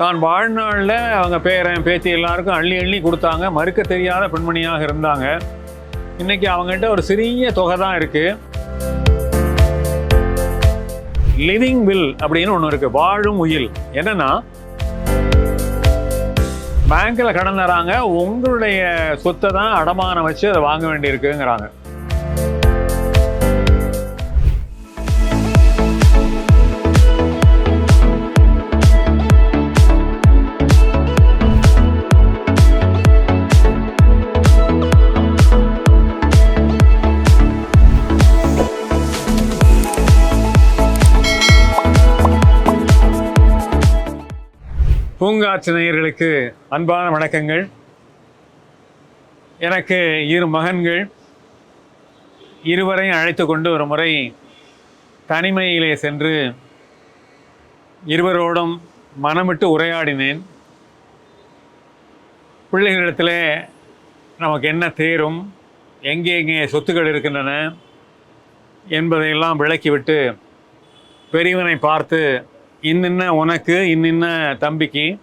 தான் வாழ்நாளில் அவங்க பேரன் பேத்தி எல்லாருக்கும் அள்ளி அள்ளி கொடுத்தாங்க. மறுக்க தெரியாத பெண்மணியாக இருந்தாங்க. இன்னைக்கு அவங்ககிட்ட ஒரு சிறிய தொகை தான் இருக்கு. லிவிங் வில் அப்படின்னு ஒன்று இருக்கு. வாழும் உயில். என்னன்னா பேங்க்கில் கடன் தராங்க. உங்களுடைய சொத்தை தான் அடமானம் வச்சு அதை வாங்க வேண்டியிருக்குங்கிறாங்க. பூங்காற்று நேயர்களுக்கு அன்பான வணக்கங்கள். எனக்கு இரு மகன்கள் இருவரையும் அழைத்து கொண்டு ஒரு முறை தனிமையிலே சென்று இருவரோடும் மனமிட்டு உரையாடினேன். பிள்ளைகளிடத்தில் நமக்கு என்ன தேரும் எங்கே எங்கே சொத்துக்கள் இருக்கின்றன என்பதையெல்லாம் விளக்கிவிட்டு பெரியவனை பார்த்து இன்னின்ன உனக்கு இன்னின்ன தம்பிக்கு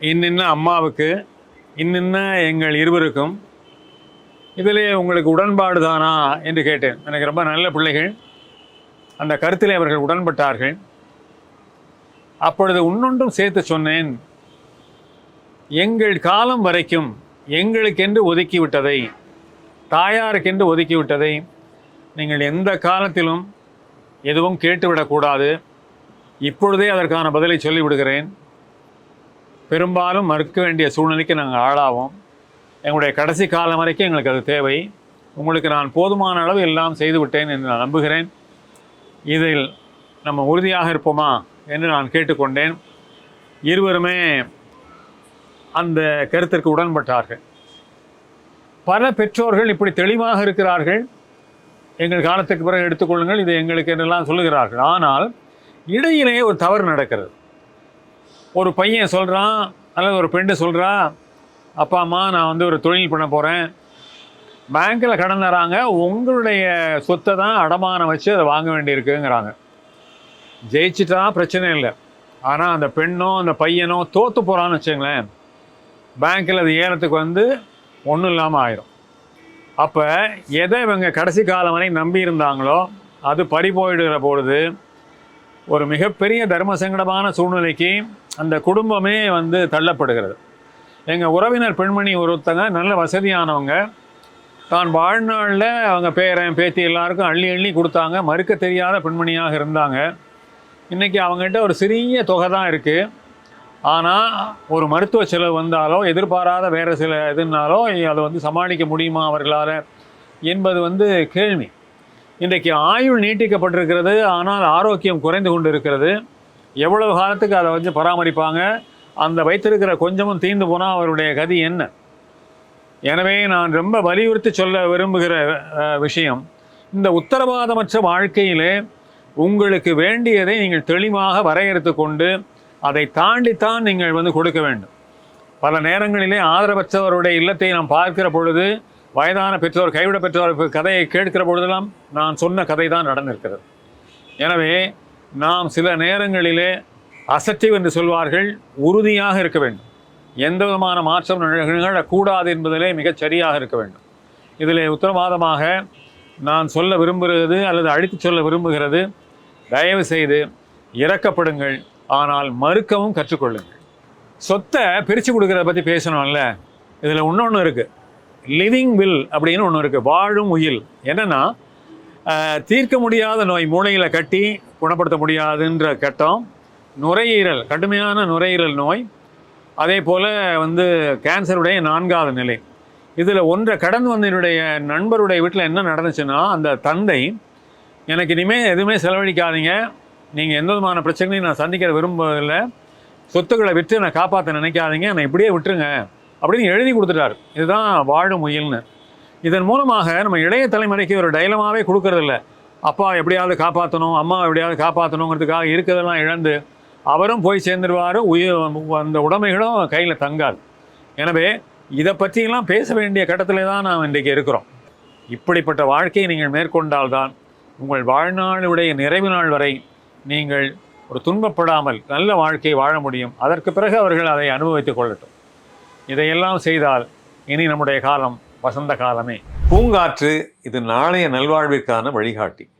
இன்னின்ன அம்மாவுக்கு இன்னின்ன எங்கள் இருவருக்கும் இதிலே உங்களுக்கு உடன்பாடு தானா என்று கேட்டேன். எனக்கு ரொம்ப நல்ல பிள்ளைகள். அந்த கருத்தில் அவர்கள் உடன்பட்டார்கள். அப்பொழுது இன்னொன்றும் சேர்த்து சொன்னேன். எங்கள் காலம் வரைக்கும் எங்களுக்கென்று ஒதுக்கிவிட்டதை தாயாருக்கென்று ஒதுக்கிவிட்டதை நீங்கள் எந்த காலத்திலும் எதுவும் கேட்டுவிடக்கூடாது. இப்பொழுதே அதற்கான பதிலை சொல்லிவிடுகிறேன். பெரும்பாலும் மறுக்க வேண்டிய சூழ்நிலைக்கு நாங்கள் ஆளாவோம். எங்களுடைய கடைசி காலம் வரைக்கும் எங்களுக்கு அது தேவை. உங்களுக்கு நான் போதுமான அளவு எல்லாம் செய்துவிட்டேன் என்று நான் நம்புகிறேன். இதில் நம்ம உறுதியாக இருப்போமா என்று நான் கேட்டுக்கொண்டேன். இருவருமே அந்த கருத்திற்கு உடன்பட்டார்கள். பல பெற்றோர்கள் இப்படி தெளிவாக இருக்கிறார்கள். எங்கள் காலத்துக்கு பிறகு எடுத்துக்கொள்ளுங்கள் இது எங்களுக்கு என்றெல்லாம் சொல்லுகிறார்கள். ஆனால் இடையிலே ஒரு தவறு நடக்கிறது. ஒரு பையன் சொல்கிறான் அல்லது ஒரு பெண்டு சொல்கிறா அப்பா அம்மா நான் வந்து ஒரு தொழில் பண்ண போகிறேன் பேங்க்கில் கடன் தராங்க உங்களுடைய சொத்தை தான் அடமானம் வச்சு அதை வாங்க வேண்டியிருக்குங்கிறாங்க. ஜெயிச்சிட்டா பிரச்சனை இல்லை. ஆனால் அந்த பெண்ணோ அந்த பையனோ தோற்று போகிறான்னு வச்சுங்களேன் பேங்க்கில் அது ஏலத்துக்கு வந்து ஒன்றும் இல்லாமல் ஆயிரும். அப்போ எதை இவங்க கடைசி காலம் வரை நம்பி இருந்தாங்களோ அது பறி போயிடுகிற பொழுது ஒரு மிகப்பெரிய தர்ம சங்கடமான சூழ்நிலைக்கு அந்த குடும்பமே வந்து தள்ளப்படுகிறது. எங்கள் உறவினர் பெண்மணி ஒருத்தங்க நல்ல வசதியானவங்க. தான் வாழ்நாளில் அவங்க பேரன் பேத்தி எல்லாருக்கும் அள்ளி அள்ளி கொடுத்தாங்க. மறுக்க தெரியாத பெண்மணியாக இருந்தாங்க. இன்றைக்கி அவங்ககிட்ட ஒரு சிறிய தொகை தான் இருக்குது ஆனால் ஒரு மருத்துவ செலவு வந்தாலோ எதிர்பாராத வேறு சில இதுனாலோ அதை வந்து சமாளிக்க முடியுமா அவர்களால் என்பது வந்து கேள்வி. இன்றைக்கு ஆயுள் நீட்டிக்கப்பட்டிருக்கிறது ஆனால் ஆரோக்கியம் குறைந்து கொண்டு இருக்கிறது எவ்வளவு காலத்துக்கு அதை வந்து பராமரிப்பாங்க? அந்த வைத்திருக்கிற கொஞ்சமும் தீர்ந்து போனால் அவருடைய கதி என்ன? எனவே நான் ரொம்ப வலியுறுத்தி சொல்ல விரும்புகிற விஷயம் இந்த உத்தரவாதமற்ற வாழ்க்கையிலே உங்களுக்கு வேண்டியதை நீங்கள் தெளிவாக வரையறுத்து கொண்டு அதை தாண்டித்தான் நீங்கள் வந்து கொடுக்க வேண்டும். பல நேரங்களிலே ஆதரவற்றவருடைய இல்லத்தை நாம் பார்க்கிற பொழுது வயதான பெற்றோர் கைவிட பெற்றோர் கதையை கேட்கிற பொழுதெல்லாம் நான் சொன்ன கதை தான் நடந்திருக்கிறது. எனவே நாம் சில நேரங்களிலே அசட்டிவ் என்று சொல்வார்கள் உறுதியாக இருக்க வேண்டும். எந்த விதமான மாற்றம் நிகழக்கூடாது என்பதிலே மிகச் சரியாக இருக்க வேண்டும். இதில் உத்தரவாதமாக நான் சொல்ல விரும்புகிறது அல்லது அழித்துச் சொல்ல விரும்புகிறது தயவு செய்து இறக்கப்படுங்கள் ஆனால் மறுக்கவும் கற்றுக்கொள்ளுங்கள் சொத்தை பிரித்து கொடுக்கறத பற்றி பேசணும்ல. இதில் இன்னொன்று இருக்குது லிவிங் வில் அப்படின்னு ஒன்று இருக்குது வாழும் உயில். என்னென்னா தீர்க்க முடியாத நோய் மூளையில் கட்டி குணப்படுத்த முடியாதுன்ற கட்டம் நுரையீரல் கடுமையான நுரையீரல் நோய் அதே போல் வந்து கேன்சருடைய நான்காவது நிலை. இதில் ஒன்றை கடந்து வந்த என்னுடைய நண்பருடைய வீட்டில் என்ன நடந்துச்சுன்னா அந்த தந்தை எனக்கு இனிமேல் எதுவுமே செலவழிக்காதீங்க. நீங்கள் எந்த விதமான பிரச்சனையும் நான் சந்திக்கிற விரும்பவில்லை. சொத்துக்களை விற்று நான் காப்பாற்ற நினைக்காதீங்க. நான் இப்படியே விட்டுருங்க. அப்படின்னு எழுதி கொடுத்துட்டார். இதுதான் வாழும் முயல்னு. இதன் மூலமாக நம்ம இளைய தலைமுறைக்கு ஒரு டைலமாகவே கொடுக்கறதில்ல. அப்பா எப்படியாவது காப்பாற்றணும் அம்மா எப்படியாவது காப்பாற்றணுங்கிறதுக்காக இருக்கிறதெல்லாம் இழந்து அவரும் போய் சேர்ந்துருவார். உயிர் அந்த உடமைகளும் கையில் தங்காது. எனவே இதை பற்றியெல்லாம் பேச வேண்டிய கட்டத்தில் தான் நாம் இன்றைக்கு இருக்கிறோம். இப்படிப்பட்ட வாழ்க்கையை நீங்கள் மேற்கொண்டால்தான் உங்கள் வாழ்நாளுடைய நிறைவு நாள் வரை நீங்கள் ஒரு துன்பப்படாமல் நல்ல வாழ்க்கையை வாழ முடியும். அதற்கு பிறகு அவர்கள் அதை அனுபவித்துக் கொள்ளட்டும். இதையெல்லாம் செய்தால் இனி நம்முடைய காலம் வசந்த காலமே. பூங்காற்று இது நாளைய நல்வாழ்விற்கான வழிகாட்டி.